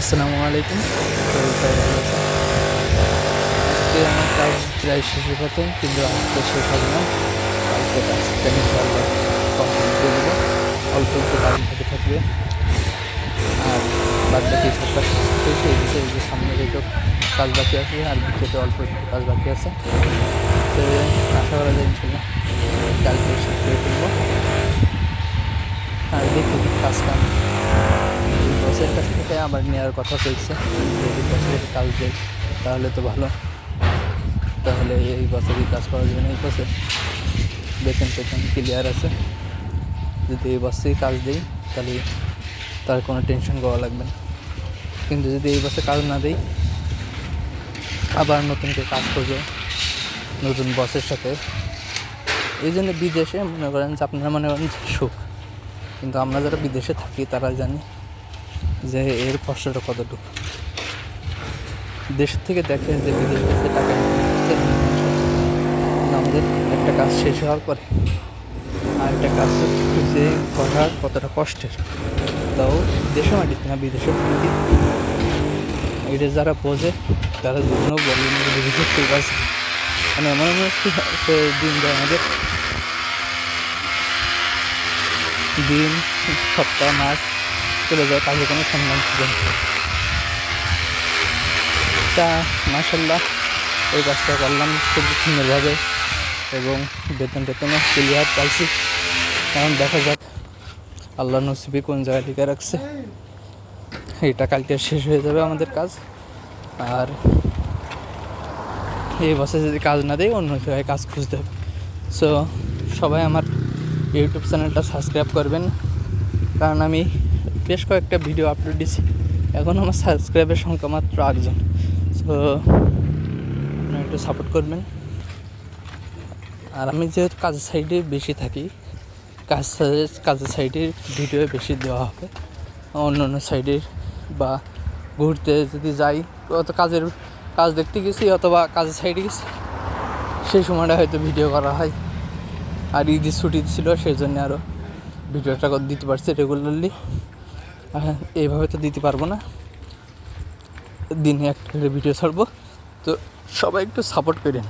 আসসালামু আলাইকুম। আজকে আমার কাজ প্রায় শেষের পথে কিন্তু আজকে শেষ হবে না। কালকে কাজটা ইনশাআল্লাহ কমপ্লিট করে দেবো। অল্প একটু কাজ থেকে থাকবে। আর বাদ বাকি সব শেষ এই যে সামনে একটু কাজ বাকি আছে, আর ভিতরে অল্প একটু কাজ বাকি আছে। তো আশা করা যায় ইনশাল্লাহ কালকে শেষ করে ফেলব। আর দেখি কাজ কাম বসের কাছ থেকে আবার নেওয়ার কথা চলছে। যদি বসের কাজ দেয়, তাহলে তো ভালো। তাহলে এই বছরই কাজ করার জন্য এই বছর। বেতন টেতন ক্লিয়ার আছে। যদি এই বছরই কাজ দেই, তাহলে তার কোনো টেনশন করা লাগবে না। কিন্তু যদি এই বছর কাজ না দেই, আবার নতুন করে কাজ করব, নতুন বসের সাথে। এই জন্য বিদেশে মনে করেন যে আপনারা মনে করেন সুখ। কিন্তু আমরা যারা বিদেশে থাকি তারা জানি যে এর কষ্টটা কতটুকু? দেশ থেকে দেখে যে বিদেশ থেকে টাকা আমাদের একটা কাজ শেষ হওয়ার পরে আর একটা কাজ যে করা কতটা কষ্টের। তাও দেশে মাটিতে না বিদেশে মাটিতে এটা যারা বোঝে, তারা জীবনেও বলেন যে বিদেশ ঠিক আছে। মানে এমন একটি সে দিন যায় আমাদের। দিন, সপ্তাহ, মাস চলে যায় কাজে কোনো সন্ধান থাকে না। তা মাসাল্লাহ এই কাজটা করলাম খুব সুন্দরভাবে এবং বেতন টেতনও ক্লিয়ার পাইছি। এখন দেখা যাক আল্লাহ নসিবি কোন জায়গায় লিখে রাখছে। এটা কালকে শেষ হয়ে যাবে আমাদের কাজ। আর এই বছর যদি কাজ না দেয় অন্য জায়গায় কাজ খুঁজতে হবে। সো সবাই আমার ইউটিউব চ্যানেলটা সাবস্ক্রাইব করবেন। কারণ আমি বেশ কয়েকটা ভিডিও আপলোড দিছি। এখন আমার সাবস্ক্রাইবের সংখ্যা মাত্র আটজন। সো আপনারা একটু সাপোর্ট করবেন। আর আমি যেহেতু কাজের সাইডে বেশি থাকি, কাজ কাজের সাইডের ভিডিও বেশি দেওয়া হবে। অন্য অন্য সাইডের বা ঘুরতে যদি যাই, অত কাজের, কাজ দেখতে গেছি অথবা কাজের সাইডে গেছি, সেই সময়টা হয়তো ভিডিও করা হয়। আর ঈদের ছুটি ছিল সেই জন্য আরও ভিডিওটা দিতে পারছি রেগুলারলি এইভাবে তো দিতে পারব না। দিনে একটা করে ভিডিও ছাড়বো। তো সবাই একটু সাপোর্ট করেন।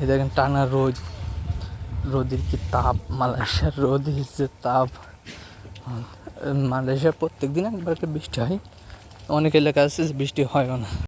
এই দেখেন টানা রোদ। রোদের কি তাপ? মালয়েশিয়ার রোদের যে তাপ। মালয়েশিয়ার প্রত্যেক দিন একবার একটা বৃষ্টি হয়। অনেক এলাকা আছে বৃষ্টি হয়ও না।